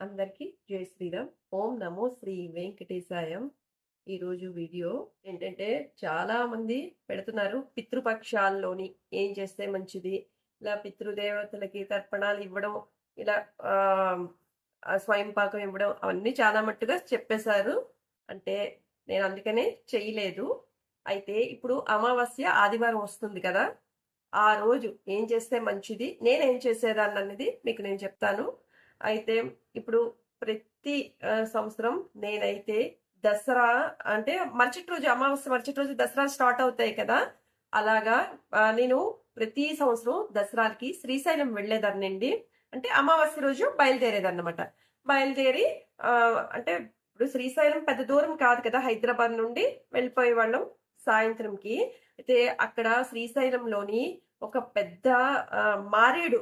అందరికీ జై శ్రీరామ్. ఓం నమో శ్రీ వెంకటేశాయం. ఈరోజు వీడియో ఏంటంటే చాలా మంది పెడుతున్నారు పితృపక్షాల్లోని ఏం చేస్తే మంచిది ఇలా పితృదేవతలకి తర్పణాలు ఇవ్వడం ఇలా ఆ, స్వయం పాకం ఇవ్వడం అవన్నీ చాలా మట్టుగా చెప్పేశారు. అంటే నేను అందుకనే చేయలేదు. అయితే ఇప్పుడు అమావాస్య ఆదివారం వస్తుంది కదా ఆ రోజు ఏం చేస్తే మంచిది నేనేం చేసేదాన్ని అనేది మీకు నేను చెప్తాను. అయితే ఇప్పుడు ప్రతి సంవత్సరం నేనైతే దసరా అంటే మరుసటి రోజు అమావాస్య మరుసటి రోజు దసరా స్టార్ట్ అవుతాయి కదా. అలాగా నేను ప్రతి సంవత్సరం దసరాకి శ్రీశైలం వెళ్ళేదాన్నండి. అంటే అమావాస్య రోజు బయలుదేరేదన్నమాట. బయలుదేరి అంటే ఇప్పుడు శ్రీశైలం పెద్ద దూరం కాదు కదా హైదరాబాద్ నుండి వెళ్ళిపోయే వాళ్ళం సాయంత్రంకి. అయితే అక్కడ శ్రీశైలంలోని ఒక పెద్ద మారేడు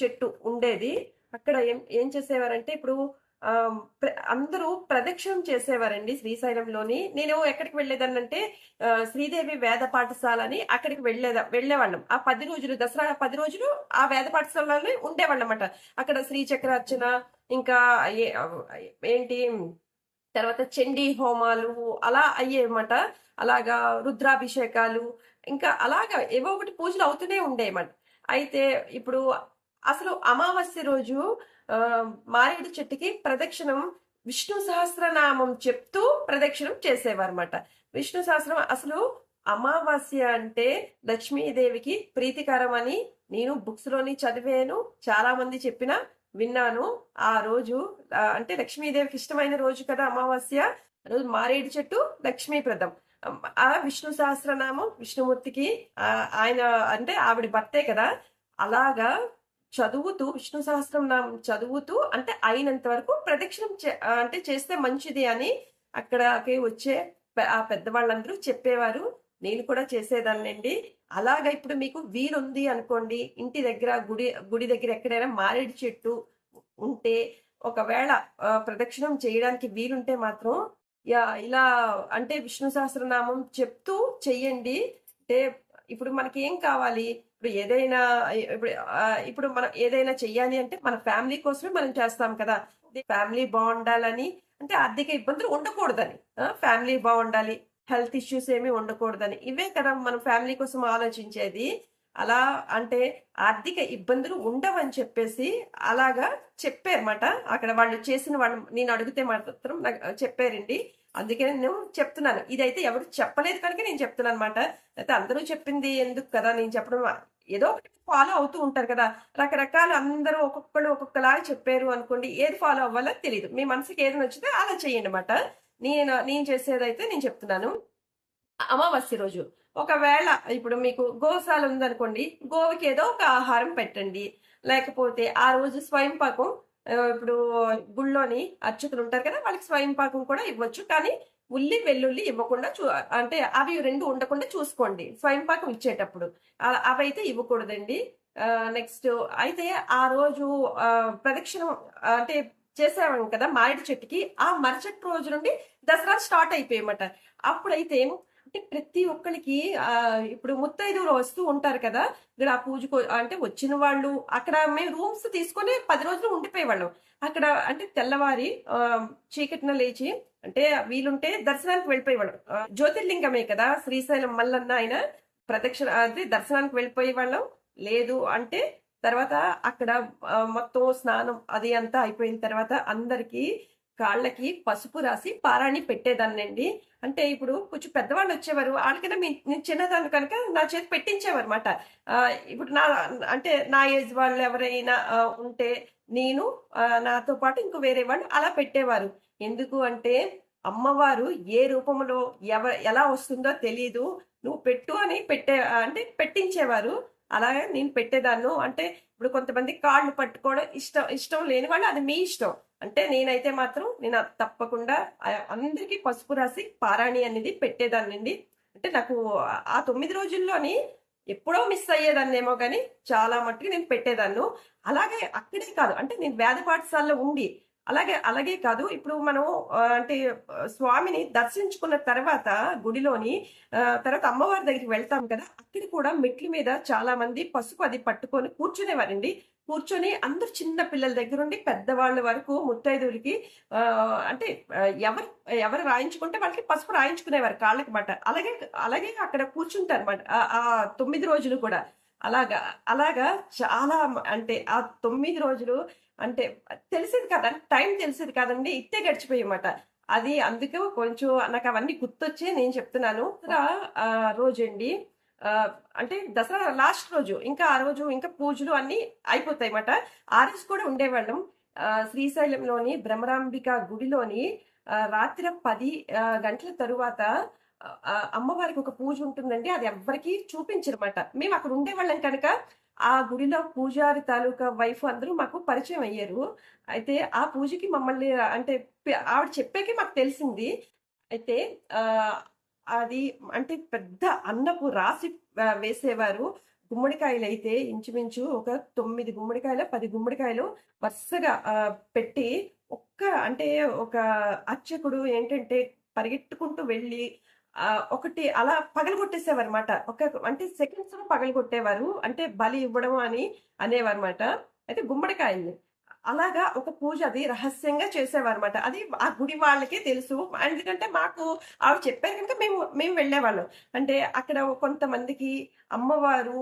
చెట్టు ఉండేది. అక్కడ ఏం ఏం చేసేవారంటే ఇప్పుడు ఆ, ప్ర- అందరూ ప్రదక్షిణం చేసేవారండి శ్రీశైలంలోని. నేను ఎక్కడికి వెళ్ళేదాన్నంటే శ్రీదేవి వేద పాఠశాల అని అక్కడికి వెళ్ళేదా వెళ్ళేవాళ్ళం. ఆ పది రోజులు దసరా పది రోజులు ఆ వేద పాఠశాలలోనే ఉండేవాళ్ళం అన్నమాట అక్కడ శ్రీచక్ర అర్చన ఇంకా ఏంటి తర్వాత చండీ హోమాలు అలా అయ్యేమాట. అలాగా రుద్రాభిషేకాలు ఇంకా అలాగా ఏవో ఒకటి పూజలు అవుతూనే ఉండేయమాట. అయితే ఇప్పుడు అసలు అమావాస్య రోజు మారేడు చెట్టుకి ప్రదక్షిణం విష్ణు సహస్రనామం చెప్తూ ప్రదక్షిణం చేసేవారన్నమాట. విష్ణు సహస్రం అసలు అమావాస్య అంటే లక్ష్మీదేవికి ప్రీతికరం అని నేను బుక్స్లోని చదివాను చాలా మంది చెప్పిన విన్నాను. ఆ రోజు అంటే లక్ష్మీదేవికి ఇష్టమైన రోజు కదా అమావాస్య? రోజు మారేడు చెట్టు లక్ష్మీప్రదం ఆ విష్ణు సహస్రనామం విష్ణుమూర్తికి ఆయన అంటే ఆవిడ భర్తే కదా? అలాగా చదువుతూ విష్ణు సహస్రం నామం చదువుతూ అంటే అయినంత వరకు ప్రదక్షిణం అంటే చేస్తే మంచిది అని అక్కడకి వచ్చే ఆ పెద్దవాళ్ళందరూ చెప్పేవారు. నేను కూడా చేసేదాన్నండి. అలాగా ఇప్పుడు మీకు వీలుంది అనుకోండి ఇంటి దగ్గర గుడి గుడి దగ్గర ఎక్కడైనా మారేడు చెట్టు ఉంటే ఒకవేళ ప్రదక్షిణం చేయడానికి వీలుంటే మాత్రం యా ఇలా అంటే విష్ణు సహస్రనామం చెప్తూ చెయ్యండి. అంటే ఇప్పుడు మనకి ఏం కావాలి? ఇప్పుడు ఏదైనా ఇప్పుడు ఇప్పుడు మనం ఏదైనా చెయ్యాలి అంటే మన ఫ్యామిలీ కోసమే మనం చేస్తాం కదా. ఫ్యామిలీ బాగుండాలని అంటే ఆర్థిక ఇబ్బందులు ఉండకూడదని ఫ్యామిలీ బాగుండాలి హెల్త్ ఇష్యూస్ ఏమీ ఉండకూడదని. ఇవే కదా మనం ఫ్యామిలీ కోసం ఆలోచించేది. అలా అంటే ఆర్థిక ఇబ్బందులు ఉండవని చెప్పేసి అలాగా చెప్పారన్నమాట. అక్కడ వాళ్ళు చేసిన వాళ్ళు నేను అడిగితే మాత్రం నాకు చెప్పారండి. అందుకే నేను చెప్తున్నాను. ఇదైతే ఎవరు చెప్పలేదు కనుక నేను చెప్తున్నాను అనమాట అయితే అందరూ చెప్పింది ఎందుకు కదా? నేను చెప్పడం ఏదో ఒకటి ఫాలో అవుతూ ఉంటారు కదా. రకరకాల అందరూ ఒక్కొక్కరు ఒక్కొక్కలాగా చెప్పారు అనుకోండి ఏది ఫాలో అవ్వాలో తెలియదు మీ మనసుకి ఏది నచ్చితే అలా చేయండి అనమాట నేను నేను చేసేదైతే నేను చెప్తున్నాను. అమావాస్య రోజు. ఒకవేళ ఇప్పుడు మీకు గోశాల ఉందనుకోండి గోవుకి ఏదో ఒక ఆహారం పెట్టండి. లేకపోతే ఆ రోజు స్వయం పాకం ఇప్పుడు గుళ్ళోని అర్చకులు ఉంటారు కదా వాళ్ళకి స్వయం పాకం కూడా ఇవ్వచ్చు. కానీ ఉల్లి వెల్లుల్లి ఇవ్వకుండా చూ అంటే అవి రెండు ఉండకుండా చూసుకోండి. స్వయం పాకం ఇచ్చేటప్పుడు. అవైతే ఇవ్వకూడదండి. నెక్స్ట్ అయితే ఆ రోజు ప్రదక్షిణం అంటే చేసాము కదా మామిడి చెట్టుకి ఆ మరుసటి రోజు నుండి దసరా స్టార్ట్ అయిపోయమాట అప్పుడైతే అంటే ప్రతి ఒక్కరికి ఇప్పుడు ముత్తైదువులు వస్తూ ఉంటారు కదా ఇక్కడ ఆ పూజకు అంటే వచ్చిన వాళ్ళు అక్కడ మేము రూమ్స్ తీసుకొని పది రోజులు ఉండిపోయేవాళ్ళం. అక్కడ అంటే తెల్లవారి చీకటిన లేచి అంటే వీలుంటే దర్శనానికి వెళ్ళిపోయేవాళ్ళం జ్యోతిర్లింగమే కదా శ్రీశైలం మల్లన్న ఆయన ప్రదక్షిణ అంటే దర్శనానికి వెళ్ళిపోయేవాళ్ళం. లేదు అంటే తర్వాత అక్కడ మొత్తం స్నానం అది అంతా అయిపోయిన తర్వాత అందరికి కాళ్ళకి పసుపు రాసి పారాణి పెట్టేదాన్నండి. అంటే ఇప్పుడు కొంచెం పెద్దవాళ్ళు వచ్చేవారు వాళ్ళకైనా మీ నేను చిన్నదాన్ని కనుక నా చేతి పెట్టించేవారు అనమాట ఇప్పుడు నా అంటే నా ఏజ్ వాళ్ళు ఎవరైనా ఉంటే నేను నాతో పాటు ఇంకో వేరే వాళ్ళు అలా పెట్టేవారు. ఎందుకు అంటే అమ్మవారు ఏ రూపంలో ఎవ ఎలా వస్తుందో తెలియదు నువ్వు పెట్టు అని పెట్టే అంటే పెట్టించేవారు. అలాగే నేను పెట్టేదాన్ని. అంటే ఇప్పుడు కొంతమంది కాళ్ళు పట్టుకోవడం ఇష్టం ఇష్టం లేని వాళ్ళు అది మీ ఇష్టం. అంటే నేనైతే మాత్రం నేను తప్పకుండా అందరికీ పసుపు రాసి పారాణి అనేది పెట్టేదాన్నండి. అంటే నాకు ఆ- తొమ్మిది రోజుల్లోని ఎప్పుడో మిస్ అయ్యేదాన్నేమో కానీ చాలా మట్టుకు నేను పెట్టేదాన్ని. అలాగే అక్కడే కాదు అంటే నేను వేద పాఠశాలలో ఉండి అలాగే అలాగే కాదు. ఇప్పుడు మనం అంటే స్వామిని దర్శించుకున్న తర్వాత గుడిలోని ఆ, తర్వాత అమ్మవారి దగ్గరికి వెళ్తాం కదా అక్కడ కూడా మెట్ల మీద చాలా మంది పసుపు అది పట్టుకొని కూర్చునేవారండి. కూర్చొని అందరు చిన్న పిల్లల దగ్గర ఉండి పెద్దవాళ్ళ వరకు ముత్తైదువులకి అంటే ఎవరు ఎవరు రాయించుకుంటే వాళ్ళకి పసుపు రాయించుకునేవారు కాళ్ళకి మాట. అలాగే అలాగే అక్కడ కూర్చుంటారు అనమాట ఆ తొమ్మిది రోజులు కూడా. అలాగా అలాగా చాలా అంటే ఆ తొమ్మిది రోజులు అంటే తెలిసేది కదా టైం తెలిసేది కాదండి ఇట్టే గడిచిపోయమాట. అది అందుకే కొంచెం నాకు అవన్నీ గుర్తొచ్చే నేను చెప్తున్నాను. రోజండి. అంటే దసరా లాస్ట్ రోజు ఇంకా ఆ రోజు ఇంకా పూజలు అన్ని అయిపోతాయి అన్నమాట ఆ రోజు కూడా ఉండేవాళ్ళం. శ్రీశైలంలోని భ్రమరాంబిక గుడిలోని రాత్రి పది గంటల తరువాత అమ్మవారికి ఒక పూజ ఉంటుందండి. అది ఎవ్వరికి చూపించరమాట మేము అక్కడ ఉండేవాళ్ళం కనుక ఆ గుడిలో పూజారి తాలూకా వైఫ్ అందరూ మాకు పరిచయం అయ్యారు. అయితే ఆ పూజకి మమ్మల్ని అంటే ఆవిడ చెప్పాకే మాకు తెలిసింది. అయితే అది అంటే పెద్ద అన్నపు రాసి వేసేవారు. గుమ్మడికాయలు అయితే ఇంచుమించు ఒక తొమ్మిది గుమ్మడికాయలు పది గుమ్మడికాయలు వరుసగా పెట్టి ఒక్క అంటే ఒక అర్చకుడు ఏంటంటే పరిగెట్టుకుంటూ వెళ్ళి ఒకటి అలా పగలగొట్టేసేవారు అనమాట ఒక అంటే సెకండ్స్ పగలు పగలగొట్టేవారు. అంటే బలి ఇవ్వడం అని అనేవారు అనమాట అయితే గుమ్మడికాయల్ని అలాగా ఒక పూజ అది రహస్యంగా చేసేవారు అనమాట అది ఆ గుడి వాళ్ళకే తెలుసు. ఎందుకంటే మాకు ఆవిడ చెప్పారు కనుక మేము మేము వెళ్ళేవాళ్ళం. అంటే అక్కడ కొంతమందికి అమ్మవారు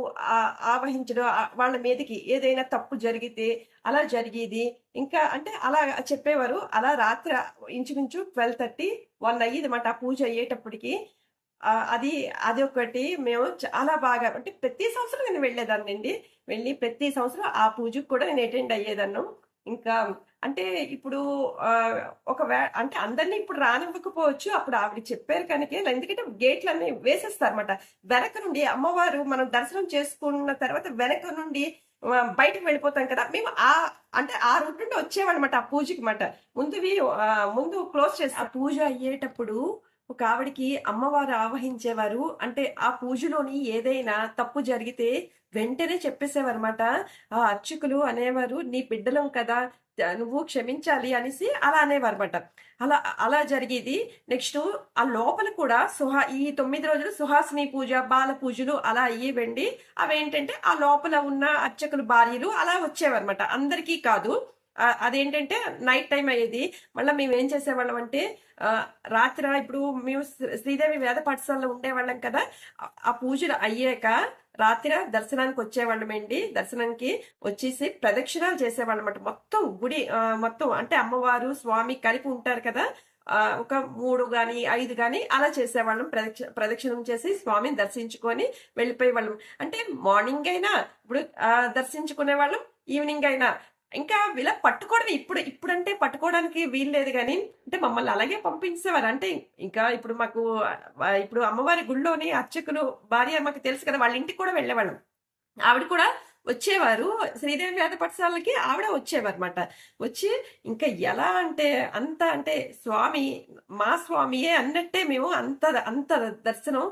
ఆవహించడం వాళ్ళ మీదకి ఏదైనా తప్పు జరిగితే అలా జరిగేది. ఇంకా అంటే అలా చెప్పేవారు. అలా రాత్రి ఇంచుమించు ట్వెల్వ్ థర్టీ వన్ అయ్యేది అనమాట ఆ పూజ అయ్యేటప్పటికి. అది అది ఒకటి. మేము చాలా బాగా అంటే ప్రతి సంవత్సరం నేను వెళ్ళేదాన్ని అండి వెళ్ళి ప్రతి సంవత్సరం ఆ పూజకు కూడా నేను అటెండ్ అయ్యేదాన్ని. ఇంకా అంటే ఇప్పుడు ఆ, ఒక వే అంటే అందరినీ ఇప్పుడు రానివ్వకపోవచ్చు అప్పుడు ఆవిడ చెప్పారు కనుక ఎందుకంటే గేట్లన్నీ వేసేస్తారన్నమాట. వెనక నుండి అమ్మవారు మనం దర్శనం చేసుకున్న తర్వాత వెనక నుండి బయటకు వెళ్ళిపోతాం కదా మేము ఆ అంటే ఆ రూట్ నుండి వచ్చేవాళ్ళమాట ఆ పూజకి మాట. ముందువి ఆ, ముందు క్లోజ్ చేసి ఆ పూజ అయ్యేటప్పుడు ఒక ఆవిడకి అమ్మవారు ఆవహించేవారు. అంటే ఆ పూజలోని ఏదైనా తప్పు జరిగితే వెంటనే చెప్పేసేవారు అనమాట ఆ అర్చకులు అనేవారు నీ బిడ్డలం కదా నువ్వు క్షమించాలి అనేసి అలా అనేవారు అనమాట అలా అలా జరిగేది. నెక్స్ట్ ఆ లోపల కూడా సుహా ఈ తొమ్మిది రోజులు సుహాసిని పూజ బాల పూజలు అలా అయ్యేవండి అవి ఏంటంటే ఆ లోపల ఉన్న అర్చకులు భార్యలు అలా వచ్చేవారన్నమాట. అందరికీ కాదు. అదేంటంటే నైట్ టైం అయ్యేది మళ్ళీ మేము ఏం చేసేవాళ్ళం అంటే రాత్రి ఇప్పుడు మేము శ్రీదేవి వేద పాఠశాలలో ఉండేవాళ్ళం కదా ఆ- పూజలు అయ్యాక రాత్రి దర్శనానికి వచ్చేవాళ్ళమండి. దర్శనానికి వచ్చేసి ప్రదక్షిణాలు చేసేవాళ్ళం మొత్తం గుడి మొత్తం అంటే అమ్మవారు స్వామి కలిపి ఉంటారు కదా ఒక మూడు గాని ఐదు గాని అలా చేసేవాళ్ళం. ప్రదక్ష ప్రదక్షిణం చేసి స్వామిని దర్శించుకొని వెళ్ళిపోయే వాళ్ళం అంటే మార్నింగ్ అయినా ఇప్పుడు దర్శించుకునే వాళ్ళం ఈవినింగ్ అయినా ఇంకా ఇలా పట్టుకోవడం ఇప్పుడు ఇప్పుడంటే పట్టుకోవడానికి వీల్లేదు కానీ అంటే మమ్మల్ని అలాగే పంపించేవారు. అంటే ఇంకా ఇప్పుడు మాకు ఇప్పుడు అమ్మవారి గుళ్ళోని అర్చకులు భార్య మాకు తెలుసు కదా వాళ్ళ ఇంటికి కూడా వెళ్ళేవాళ్ళం. ఆవిడ కూడా వచ్చేవారు. శ్రీదేవి వేద పాఠశాలకి ఆవిడ వచ్చేవారనమాట వచ్చి ఇంకా ఎలా అంటే అంత అంటే స్వామి మా స్వామియే అన్నట్టే మేము అంత అంత దర్శనం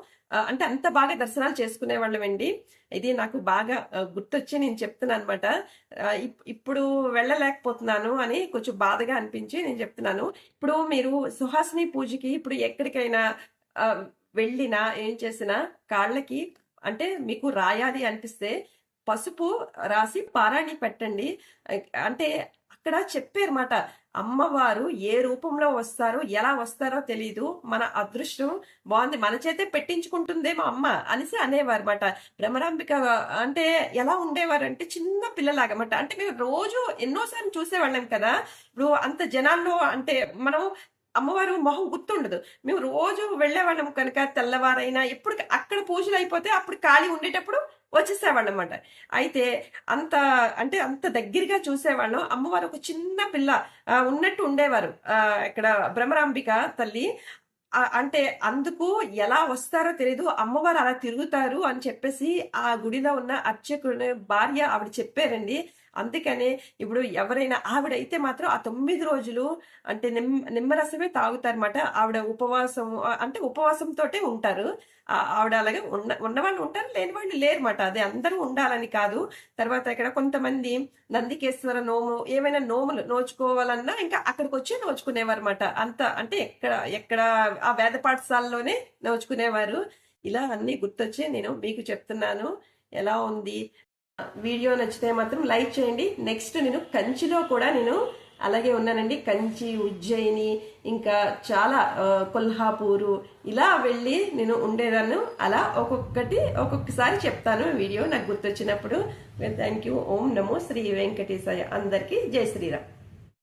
అంటే అంత బాగా దర్శనాలు చేసుకునే వాళ్ళమండి ఇది నాకు బాగా గుర్తొచ్చి నేను చెప్తున్నాను అనమాట ఇప్పుడు వెళ్ళలేకపోతున్నాను అని కొంచెం బాధగా అనిపించి నేను చెప్తున్నాను. ఇప్పుడు మీరు సుహాసిని పూజకి ఇప్పుడు ఎక్కడికైనా వెళ్ళినా ఏం చేసినా కాళ్ళకి అంటే మీకు రాయాలి అనిపిస్తే పసుపు రాసి పారాణి పెట్టండి. అంటే అక్కడ చెప్పారన్నమాట అమ్మవారు ఏ రూపంలో వస్తారో ఎలా వస్తారో తెలియదు మన అదృష్టం బాగుంది మన చేతే పెట్టించుకుంటుందే మా అమ్మ అనేసి అనేవారు అనమాట భ్రమరాంబిక అంటే ఎలా ఉండేవారు అంటే చిన్న పిల్లలాగమాట అంటే మేము రోజు ఎన్నోసార్లు చూసేవాళ్ళం కదా. ఇప్పుడు అంత జనాల్లో అంటే మనం అమ్మవారు మొహం గుర్తుండదు. మేము రోజు వెళ్ళేవాళ్ళం కనుక తెల్లవారైనా ఎప్పుడు అక్కడ పూజలు అయిపోతే అప్పుడు ఖాళీ ఉండేటప్పుడు వచ్చేసేవాళ్ళం అనమాట అయితే అంత అంటే అంత దగ్గరగా చూసేవాళ్ళం. అమ్మవారు ఒక చిన్న పిల్ల ఉన్నట్టు ఉండేవారు. ఆ, ఇక్కడ భ్రమరాంబిక తల్లి. అంటే అందుకు ఎలా వస్తారో తెలియదు అమ్మవారు అలా తిరుగుతారు అని చెప్పేసి ఆ గుడిలో ఉన్న అర్చకుని భార్య ఆవిడ చెప్పారండి అందుకనే ఇప్పుడు ఎవరైనా ఆవిడైతే మాత్రం ఆ తొమ్మిది రోజులు అంటే నిమ్ నిమ్మరసమే తాగుతారన్నమాట. ఆవిడ ఉపవాసం అంటే ఉపవాసంతో ఉంటారు. ఆవిడ అలాగే ఉన్న ఉన్నవాళ్ళు ఉంటారు లేని వాళ్ళు లేరమాట అదే అందరూ ఉండాలని కాదు. తర్వాత ఇక్కడ కొంతమంది నందికేశ్వర నోము ఏమైనా నోములు నోచుకోవాలన్నా ఇంకా అక్కడికి వచ్చి నోచుకునేవారు అనమాట అంత అంటే ఎక్కడ ఎక్కడ ఆ వేద పాఠశాలలోనే నోచుకునేవారు. ఇలా అన్ని గుర్తొచ్చి నేను మీకు చెప్తున్నాను. ఎలా ఉంది? వీడియో నచ్చితే మాత్రం లైక్ చేయండి. నెక్స్ట్ నేను కంచిలో కూడా నేను అలాగే ఉన్నానండి. కంచి ఉజ్జయిని ఇంకా చాలా కొల్హాపూరు ఇలా వెళ్ళి నేను ఉండేదాను అలా ఒక్కొక్కటి ఒక్కొక్కసారి చెప్తాను వీడియో. నాకు గుర్తొచ్చినప్పుడు. థ్యాంక్ యూ ఓం నమో శ్రీ వెంకటేశాయ. అందరికీ జై శ్రీరామ్.